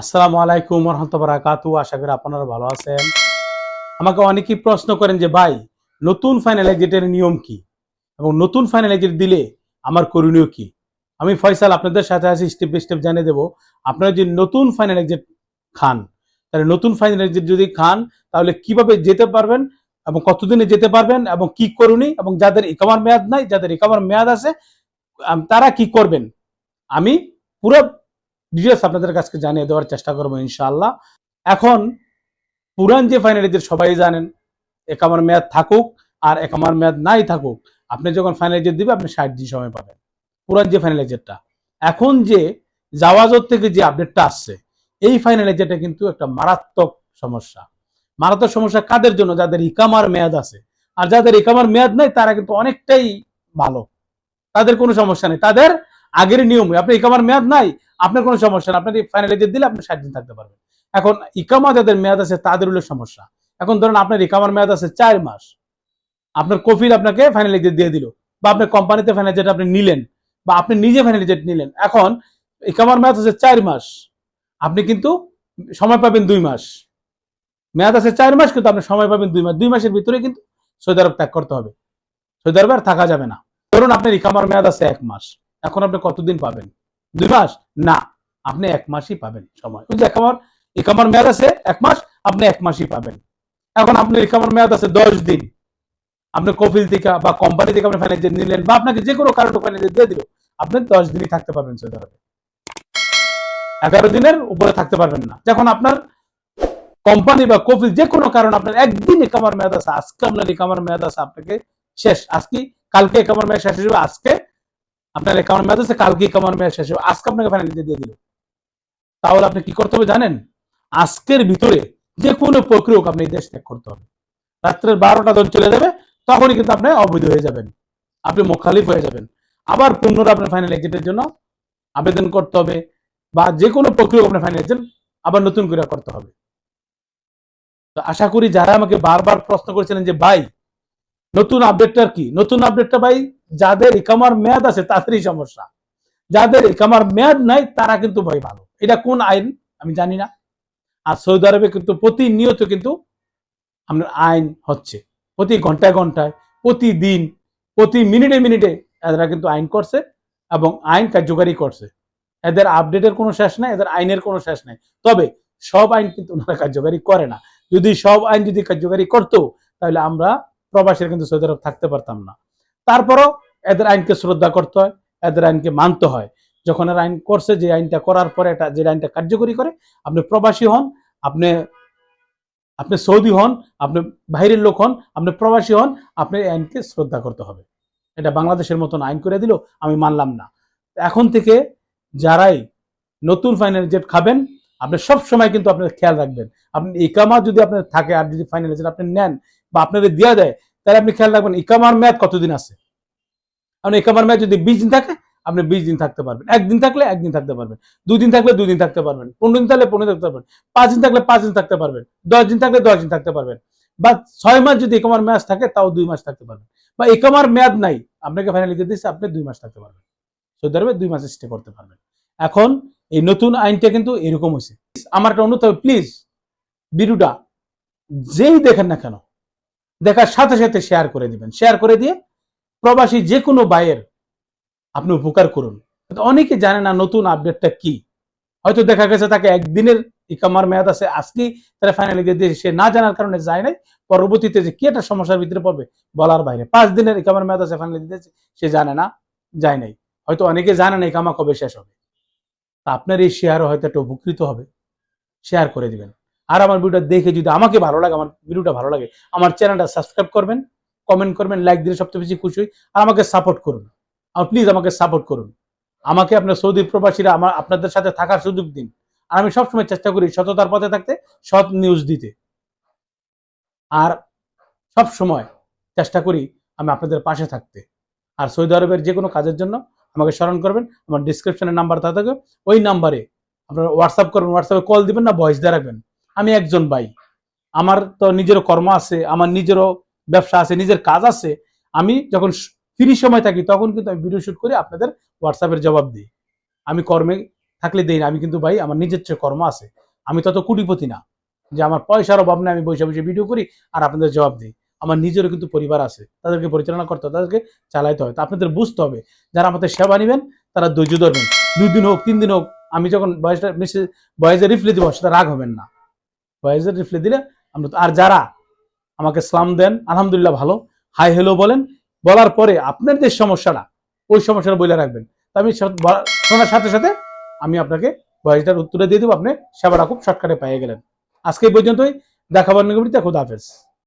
আসসালামু আলাইকুম রহমতুল্লাহ বারাকাতু, আশা করি আপনারা ভালো আছেন। আমাকে অনেকেই প্রশ্ন করেন যে, ভাই, নতুন ফাইনাল এক্সিটের নিয়ম কি? এবং নতুন ফাইনাল এক্সিট দিলে আমার করণীয় কি? আমি ফয়সাল আপনাদের সাথে আছি স্টেপ বাই স্টেপ জানিয়ে দেবো। আপনারা যদি নতুন ফাইনাল এক্সিট খান, তাহলে নতুন ফাইনাল এক্সিট যদি খান, তাহলে কীভাবে যেতে পারবেন এবং কতদিনে যেতে পারবেন এবং কি করণী এবং যাদের ইকামার মেয়াদ নাই, যাদের ইকামার মেয়াদ আছে তারা কি করবেন? আমি পুরো ডিটেলস আপনাদের কাছে জানিয়ে দেওয়ার চেষ্টা করব ইনশাআল্লাহ। এখন, পুরান যে ফাইনালিজের সবাই জানেন, একামার মেয়াদ থাকুক আর একামার মেয়াদ নাই থাকুক, আপনি যখন ফাইনালাইজার দিবে, আপনি ষাট দিন সময় পাবেন। পুরান যে ফাইনালাইজারটা এখন যে জাওয়াজত থেকে যে আপডেটটা আসছে, এই ফাইনালাইজারটা কিন্তু একটা মারাত্মক সমস্যা। মারাত্মক সমস্যা কাদের জন্য? যাদের ইকামার মেয়াদ আছে। আর যাদের ইকামার মেয়াদ নাই, তারা কিন্তু অনেকটাই ভালো। তাদের কোনো সমস্যা নেই। তাদের আগের নিয়মে, আপনি ইকামার মেয়াদ নাই, আপনার কোনো সমস্যা না আপনার ফাইনালাইজার দিলে আপনি ষাট দিন থাকতে পারবেন। এখন ইকামা যাদের মেয়াদ আছে, তাদের হলো সমস্যা। এখন ধরেন আপনার ইকামার মেয়াদ আছে চার মাস। আপনার কফিল আপনাকে ফাইনালাইজার দিয়ে দিল, বা আপনার কোম্পানিতে ফাইনালাইজার আপনি নিলেন, বা আপনি নিজে ফাইনালাইজার নিলেন। এখন ইকামার মেয়াদ আছে চার মাস। আপনি কিন্তু সময় পাবেন দুই মাস। মেয়াদ আছে চার মাস, কিন্তু আপনি সময় পাবেন দুই মাস। দুই মাসের ভিতরে কিন্তু সৌদি আরব ত্যাগ করতে হবে। সৌদি আরবে আর থাকা যাবে না। ধরুন আপনার ইকামার মেয়াদ আছে এক মাস। এখন আপনি কতদিন পাবেন? দুই মাস? না, আপনি এক মাসই পাবেন সময়। ওই যে একামার একামার মেয়াদ আছে, এক মাস, আপনি এক মাসই পাবেন। এখন আপনি একামার মেয়াদ আছে দশ দিন। আপনি কফিল থেকে বা কোম্পানি থেকে আপনি ফাইন্যান্স নিলেন বা আপনাকে যে কোনো কারণে ফাইন্যান্স দিয়ে দিল, আপনি দশ দিনই থাকতে পারবেন সৌদি আরবে। এগারো দিনের উপরে থাকতে পারবেন না। যখন আপনার কোম্পানি বা কফিল যে কোনো কারণে আপনার একদিন একামার মেয়াদ আছে, আজকে আপনার একামার মেয়াদ আছে, আপনাকে শেষ, আজকে, কালকে একামার মেয়াদ শেষ হয়ে আজকে আপনার অ্যাকাউন্ট মেয়াদ আছে কালকে অ্যাকাউন্ট মেয়াদ শেষ হবে। আজকে আপনাকে ফাইনাল দিয়ে দিল। তাহলে আপনি কি করতে হবে জানেন? আজকের ভিতরে যে কোনো প্রক্রিয়ক আপনি দেশ ত্যাগ করতে হবে। রাত্রের বারোটা যখন চলে যাবে, তখনই কিন্তু আপনি অবৈধ হয়ে যাবেন। আপনি মোখালিফ হয়ে যাবেন। আবার পুনরায় আপনার ফাইনাল এক্সিটের জন্য আবেদন করতে হবে বা যে কোনো প্রক্রিয়া আপনার ফাইনাল এক্সিট আবার নতুন করে করতে হবে। তো আশা করি যারা আমাকে বারবার প্রশ্ন করেছিলেন যে, ভাই নতুন আপডেটটার কি? নতুন আপডেটটা ভাই, যাদের ইকামার মেয়াদ আছে, তাদেরই সমস্যা। যাদের ইকামার মেয়াদ নাই, তারা কিন্তু ভাই ভালো এটা কোন আইন? আমি জানি না। আর সৌদি আরবে কিন্তু প্রতিনিয়ত কিন্তু আপনার আইন হচ্ছে। প্রতি ঘন্টায় ঘন্টায়, প্রতিদিন, প্রতি মিনিটে মিনিটে এরা কিন্তু আইন করছে এবং আইন কার্যকারী করছে। এদের আপডেটের কোনো শেষ নাই, এদের আইনের কোনো শেষ নাই। তবে সব আইন কিন্তু ওনারা কার্যকারী করে না। যদি সব আইন যদি কার্যকারী করতো, তাহলে আমরা প্রবাসীরা কিন্তু সৌদি আরব থাকতে পারতাম না। তারপরও এদের আইনকে শ্রদ্ধা করতে হয়, এদের আইনকে মানতে হয়। যখন এর আইন করছে, যে আইনটা করার পরে এটা, যে আইনটা কার্যকরী করে, আপনি প্রবাসী হন, আপনি আপনি সৌদি হন, আপনি বাইরের লোক হন, আপনি প্রবাসী হন, আপনি আইনকে শ্রদ্ধা করতে হবে। এটা বাংলাদেশের মতন আইন করে দিল, আমি মানলাম না। এখন থেকে যারাই নতুন ফাইনাল জেট খাবেন আপনি সব সময় কিন্তু আপনার খেয়াল রাখবেন। আপনি ইকামা যদি আপনার থাকে আর যদি ফাইনাল জেট আপনি নেন বা আপনাদের দেওয়া দেয়, তাহলে আপনি খেয়াল রাখবেন ইকামার মেয়াদ কতদিন আছে? কারণ ইকামার মেয়াদ যদি বিশ দিন থাকে, আপনি বিশ দিন থাকতে পারবেন। একদিন থাকলে একদিন থাকতে পারবেন। দুই দিন থাকলে দুই দিন থাকতে পারবেন। পনেরো দিন থাকলে পনেরো থাকতে পারবেন। পাঁচ দিন থাকলে পাঁচ দিন থাকতে পারবেন। দশ দিন থাকলে দশ দিন থাকতে পারবেন। বা ছয় মাস যদি ইকামার মেয়াদ থাকে, তাও দুই মাস থাকতে পারবেন। বা ইকামার মেয়াদ নাই, আপনাকে ফাইনালি দিচ্ছে আপনি দুই মাস থাকতে পারবেন। সৌদি আরবে দুই মাস স্টে করতে পারবেন। এখন এই নতুন আইনটা কিন্তু এরকম হয়েছে আমার একটা অনুরোধ হবে প্লিজ ভিডিওটা যেই দেখেন না কেন, দেখার সাথে সাথে শেয়ার করে দিবেন। শেয়ার করে দিয়ে প্রবাসী যে কোনো বাইয়ের আপনি উপকার করুন। অনেকে জানে না নতুন আপডেটটা কি। হয়তো দেখা গেছে তাকে একদিনের ইকামার মেয়াদ আছে, আজকেই তারা ফাইনালি দিয়ে সে না জানার কারণে যায় নাই, পরবর্তীতে যে কি একটা সমস্যার ভিতরে পড়বে বলার বাইরে। পাঁচ দিনের ইকামার মেয়াদ আছে ফাইনালি দিয়েছে সে জানে না, যায় নাই। হয়তো অনেকে জানে না ইকামা কবে শেষ হবে। আপনার এই শেয়ারও হয়তো একটা উপকৃত হবে। শেয়ার করে দিবেন। আর আমার ভিডিওটা দেখে যদি আমাকে ভালো লাগে, আমার ভিডিওটা ভালো লাগে, আমার চ্যানেলটা সাবস্ক্রাইব করবেন কমেন্ট করবেন লাইক দিলে সবচেয়ে বেশি খুশি হই, আর আমাকে সাপোর্ট করুন। আর প্লিজ আমাকে সাপোর্ট করুন। আমাকে আপনার সৌদি প্রবাসীরা আমার, আপনাদের সাথে থাকার সুযোগ দিন। আর আমি সবসময় চেষ্টা করি সততার পথে থাকতে, সৎ নিউজ দিতে। আর সব সময় চেষ্টা করি আমি আপনাদের পাশে থাকতে। আর সৌদি আরবের যে কোনো কাজের জন্য আমাকে স্মরণ করবেন, আমার ডিসক্রিপশনের নাম্বার থাকে ওই নাম্বারে আপনারা হোয়াটসঅ্যাপ করবেন হোয়াটসঅ্যাপে কল দিবেন না ভয়েস দিয়ে রাখবেন। আমি একজন ভাই। আমার তো নিজেরও কর্ম আছে, আমার নিজেরও ব্যবসা আছে, নিজের কাজ আছে। আমি যখন ফ্রি সময় থাকি, তখন কিন্তু আমি ভিডিও শুট করে আপনাদের হোয়াটসঅ্যাপের জবাব দিই। আমি কর্মে থাকলে দেই না, আমি কিন্তু ভাই, আমার নিজের চেয়ে কর্ম আছে। আমি তত কুটিপতি না যে আমার পয়সার অভাব নেই, আমি বসে বসে ভিডিও করি আর আপনাদের জবাব দিই। আমার নিজেরও কিন্তু পরিবার আছে, তাদেরকে পরিচালনা করতে হবে, তাদেরকে চালাইতে হবে। তো আপনাদের বুঝতে হবে, যারা আমাদের সেবা নেবেন, তারা ধৈর্য ধরবেন। দুই দিন হোক, তিন দিন হোক, আমি যখন বয়সটা মেসেজ বয়েজে রিপ্লে দিব, সেটা রাগ হবেন না। বয়েজে রিপ্লে দিলে আমরা আর যারা আমাকে সালাম দেন, আলহামদুলিল্লাহ ভালো, হাই হ্যালো বলেন, বলার পরে আপনার যে সমস্যাটা, ওই সমস্যাটা বলে রাখবেন। তো আমি শোনার সাথে সাথে আমি আপনাকে বয়সটার উত্তরে দিয়ে দেবো, আপনি সেবাটা খুব শর্টকাটে পেয়ে গেলেন। আজকে এই পর্যন্তই দেখাবার নিগমিতে খুদা হাফেজ।